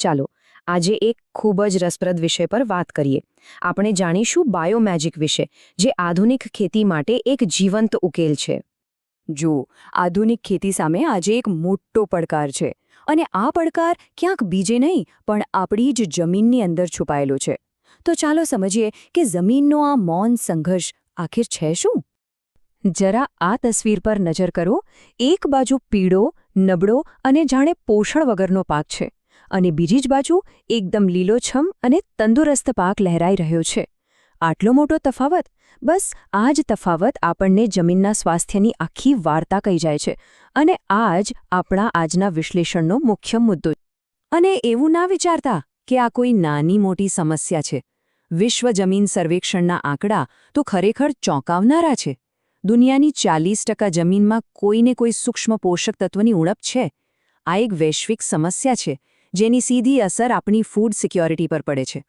ચાલો, આજે એક ખૂબ જ રસપ્રદ વિષય પર વાત કરીએ. આપણે જાણીશું બાયોમેજિક વિશે, જે આધુનિક ખેતી માટે એક જીવંત ઉકેલ છે. જો આધુનિક ખેતી સામે આજે એક મોટો પડકાર છે. અને આ પડકાર ક્યાંક બીજે નહીં, પણ આપણી જ જમીનની અંદર છુપાયેલો છે. તો ચાલો સમજીએ કે જમીનનો આ મૌન સંઘર્ષ આખિર છે શું? જરા આ તસવીર પર નજર કરો. એક બાજુ પીળો, નબળો અને જાણે પોષણ વગરનો પાક છે. અને બીજી જ બાજુ એકદમ લીલોછમ અને તંદુરસ્ત પાક લહેરાઈ રહ્યો છે. આટલો મોટો તફાવત? બસ, આ જ તફાવત આપણને જમીનના સ્વાસ્થ્યની આખી વાર્તા કહી જાય છે અને આ જ આપણા આજના વિશ્લેષણનો મુખ્ય મુદ્દો અને એવું ના વિચારતા કે આ કોઈ નાની મોટી સમસ્યા છે. વિશ્વ જમીન સર્વેક્ષણના આંકડા તો ખરેખર ચોંકાવનારા છે. દુનિયાની ચાલીસ ટકા જમીનમાં કોઈને કોઈ સૂક્ષ્મ પોષક તત્વની ઉણપ છે. આ એક વૈશ્વિક સમસ્યા છે જેની સીધી અસર આપણી ફૂડ સિક્યોરિટી પર પડે છે.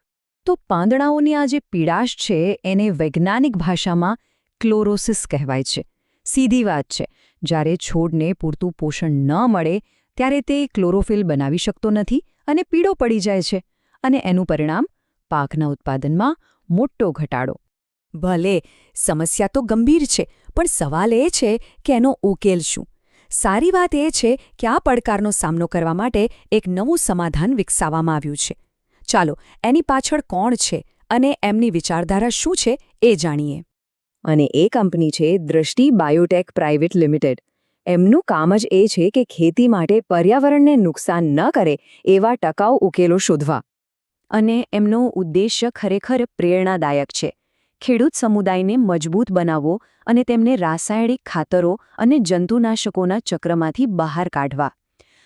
તો પાંદડાઓની આ જે પીડાશ છે, એને વૈજ્ઞાનિક ભાષામાં ક્લોરોસિસ કહેવાય છે. સીધી વાત છે, જ્યારે છોડને પૂરતું પોષણ ન મળે, ત્યારે તે ક્લોરોફિલ બનાવી શકતો નથી અને પીળો પડી જાય છે. અને એનું પરિણામ પાકના ઉત્પાદનમાં મોટો ઘટાડો. ભલે, સમસ્યા તો ગંભીર છે, પણ સવાલ એ છે કે એનો ઉકેલ શું? સારી વાત એ છે કે આ પડકારનો સામનો કરવા માટે એક નવું સમાધાન વિકસાવવામાં આવ્યું છે. ચાલો એની પાછળ કોણ છે અને એમની વિચારધારા શું છે એ જાણીએ. અને એ કંપની છે દ્રષ્ટિ બાયોટેક પ્રાઇવેટ લિમિટેડ. એમનું કામ જ એ છે કે ખેતી માટે પર્યાવરણને નુકસાન ન કરે એવા ટકાઉ ઉકેલો શોધવા. અને એમનો ઉદ્દેશ્ય ખરેખર પ્રેરણાદાયક છે. ખેડૂત સમુદાયને મજબૂત બનાવવો અને તેમને રાસાયણિક ખાતરો અને જંતુનાશકોના ચક્રમાંથી બહાર કાઢવા.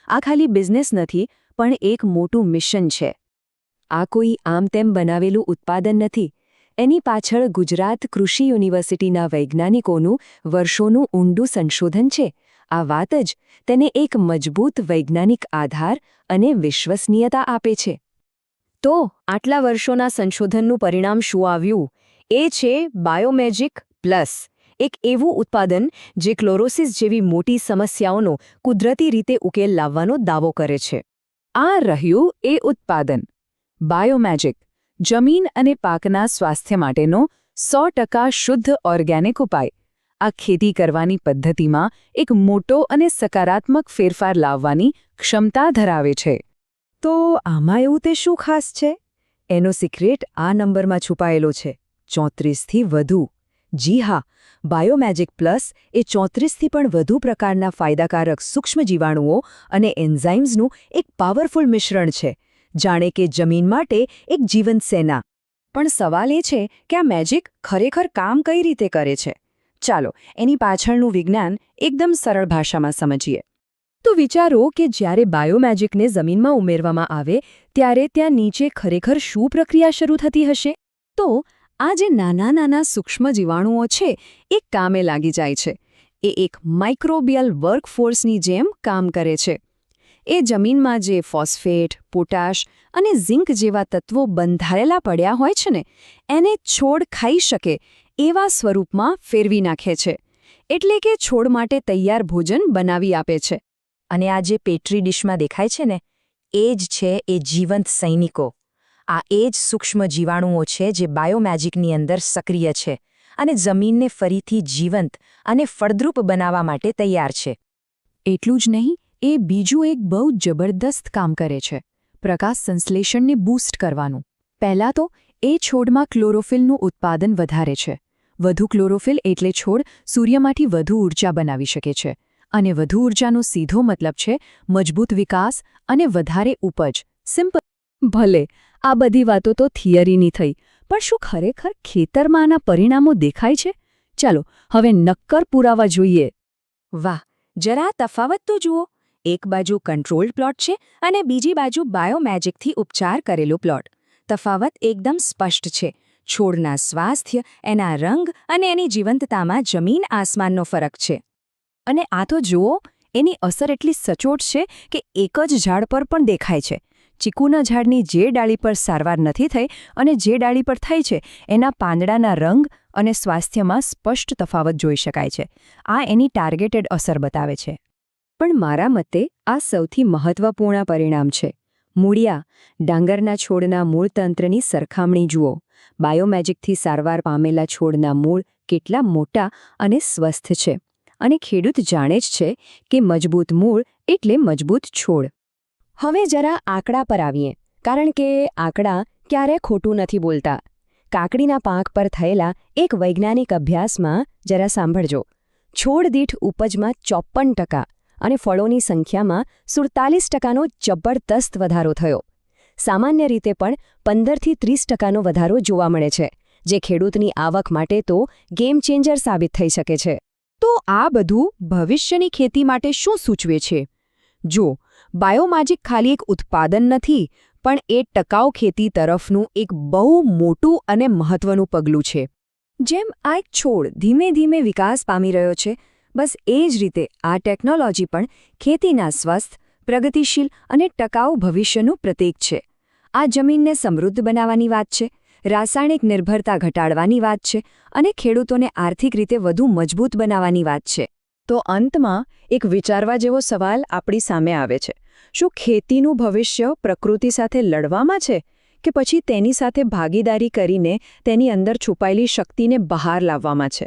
આ ખાલી બિઝનેસ નથી, પણ એક મોટું મિશન છે. આ કોઈ આમ તેમ બનાવેલું ઉત્પાદન નથી. એની પાછળ ગુજરાત કૃષિ યુનિવર્સિટીના વૈજ્ઞાનિકોનું વર્ષોનું ઊંડું સંશોધન છે. આ વાત જ તેને એક મજબૂત વૈજ્ઞાનિક આધાર અને વિશ્વસનીયતા આપે છે. તો, આટલા વર્ષોના સંશોધનનું પરિણામ શું આવ્યું? એ છે બાયોમેજિક પ્લસ. એક એવું ઉત્પાદન જે ક્લોરોસિસ જેવી મોટી સમસ્યાઓનો કુદરતી રીતે ઉકેલ લાવવાનો દાવો કરે છે. આ રહ્યું એ ઉત્પાદન. બાયોમેજિક, જમીન અને પાકના સ્વાસ્થ્ય માટેનો સો શુદ્ધ ઓર્ગેનિક ઉપાય. આ ખેતી કરવાની પદ્ધતિમાં એક મોટો અને સકારાત્મક ફેરફાર લાવવાની ક્ષમતા ધરાવે છે. તો આમાં એવું તે શું ખાસ છે? એનો સિક્રેટ આ નંબરમાં છુપાયેલો છે. ચોત્રીસથી વધુ. જી હા, બાયોમેજિક પ્લસ એ ચોત્રીસથી પણ વધુ પ્રકારના ફાયદાકારક સૂક્ષ્મ જીવાણુઓ અને એન્ઝાઇમ્સનું એક પાવરફુલ મિશ્રણ છે. જાણે કે જમીન માટે એક જીવંત સેના. પણ સવાલ એ છે કે આ મેજિક ખરેખર કામ કઈ રીતે કરે છે? ચાલો, એની પાછળનું વિજ્ઞાન એકદમ સરળ ભાષામાં સમજીએ. તો વિચારો કે જ્યારે બાયોમેજિકને જમીનમાં ઉમેરવામાં આવે, ત્યારે ત્યાં નીચે ખરેખર શું પ્રક્રિયા શરૂ થતી હશે? તો આ જે નાના નાના સૂક્ષ્મ જીવાણુઓ છે, એ કામે લાગી જાય છે. એ એક માઇક્રોબિયલ વર્કફોર્સની જેમ કામ કરે છે. એ જમીનમાં જે ફોસ્ફેટ પોટાશ અને ઝિંક જેવા તત્વો બંધાયેલા પડ્યા હોય છે ને, એને છોડ ખાઈ શકે એવા સ્વરૂપમાં ફેરવી નાખે છે. એટલે કે છોડ માટે તૈયાર ભોજન બનાવી આપે છે. અને આ જે પેટ્રી ડિશમાં દેખાય છે ને, એ જ છે એ જીવંત સૈનિકો. આ એ જ સૂક્ષ્મ જીવાણુઓ છે જે બાયોમેજિકની અંદર સક્રિય છે અને જમીનને ફરીથી જીવંત અને ફળદ્રુપ બનાવવા માટે તૈયાર છે. એટલું જ નહીં, એ બીજું એક બહુ જબરદસ્ત કામ કરે છે, પ્રકાશ સંશ્લેષણને બૂસ્ટ કરવાનું. પહેલાં તો, એ છોડમાં ક્લોરોફિલનું ઉત્પાદન વધારે છે. વધુ ક્લોરોફિલ એટલે છોડ સૂર્યમાંથી વધુ ઊર્જા બનાવી શકે છે અને વધુ ઊર્જાનો સીધો મતલબ છે મજબૂત વિકાસ અને વધારે ઉપજ. સિમ્પલ ભલે આ બધી વાતો તો થિયરીની થઈ. પણ શું ખરેખર ખેતરમાં આના પરિણામો દેખાય છે? ચાલો, હવે નક્કર પુરાવા જોઈએ. વાહ, જરા તફાવત તો જુઓ. એક બાજુ કંટ્રોલ્ડ પ્લોટ છે અને બીજી બાજુ બાયોમેજિકથી ઉપચાર કરેલો પ્લોટ. તફાવત એકદમ સ્પષ્ટ છે. છોડના સ્વાસ્થ્ય, એના રંગ અને એની જીવંતતામાં જમીન આસમાનનો ફરક છે. અને આ તો જુઓ, એની અસર એટલી સચોટ છે કે એક જ ઝાડ પર પણ દેખાય છે. ચીકુના ઝાડની જે ડાળી પર સારવાર નથી થઈ અને જે ડાળી પર થઈ છે, એના પાંદડાના રંગ અને સ્વાસ્થ્યમાં સ્પષ્ટ તફાવત જોઈ શકાય છે. આ એની ટાર્ગેટેડ અસર બતાવે છે. પણ મારા મતે આ સૌથી મહત્વપૂર્ણ પરિણામ છે. મૂળિયા, ડાંગરના છોડના મૂળ તંત્રની સરખામણી જુઓ. બાયોમેજિકથી સારવાર પામેલા છોડના મૂળ કેટલા મોટા અને સ્વસ્થ છે. અને ખેડૂત જાણે જ છે કે મજબૂત મૂળ એટલે મજબૂત છોડ. હવે જરા આંકડા પર આવીએ, કારણ કે આંકડા ક્યારે ખોટું નથી બોલતા. કાકડીના પાક પર થયેલા એક વૈજ્ઞાનિક અભ્યાસમાં જરા સાંભળજો. છોડ દીઠ ઉપજમાં ચોપ્પન ટકા અને ફળોની સંખ્યામાં સુડતાલીસ ટકાનો જબરદસ્ત વધારો થયો. સામાન્ય રીતે પણ પંદરથી ત્રીસ ટકાનો વધારો જોવા મળે છે, જે ખેડૂતની આવક માટે તો ગેમ ચેન્જર સાબિત થઈ શકે છે. તો આ બધું ભવિષ્યની ખેતી માટે શું સૂચવે છે? જો, બાયોમાજિક ખાલી એક ઉત્પાદન નથી, પણ એ ટકાઉ ખેતી તરફનું એક બહુ મોટું અને મહત્વનું પગલું છે. જેમ આ એક છોડ ધીમે ધીમે વિકાસ પામી રહ્યો છે, બસ એ જ રીતે આ ટેકનોલોજી પણ ખેતીના સ્વસ્થ, પ્રગતિશીલ અને ટકાઉ ભવિષ્યનું પ્રતીક છે. આ જમીનને સમૃદ્ધ બનાવવાની વાત છે, રાસાયણિક નિર્ભરતા ઘટાડવાની વાત છે અને ખેડૂતોને આર્થિક રીતે વધુ મજબૂત બનાવવાની વાત છે. તો અંતમાં એક વિચારવા જેવો સવાલ આપણી સામે આવે છે. શું ખેતીનું ભવિષ્ય પ્રકૃતિ સાથે લડવામાં છે કે પછી તેની સાથે ભાગીદારી કરીને તેની અંદર છુપાયેલી શક્તિને બહાર લાવવામાં છે?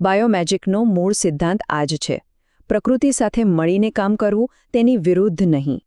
બાયોમેજિકનો મૂળ સિદ્ધાંત આ છે. પ્રકૃતિ સાથે મળીને કામ કરવું તેની વિરુદ્ધ નહીં.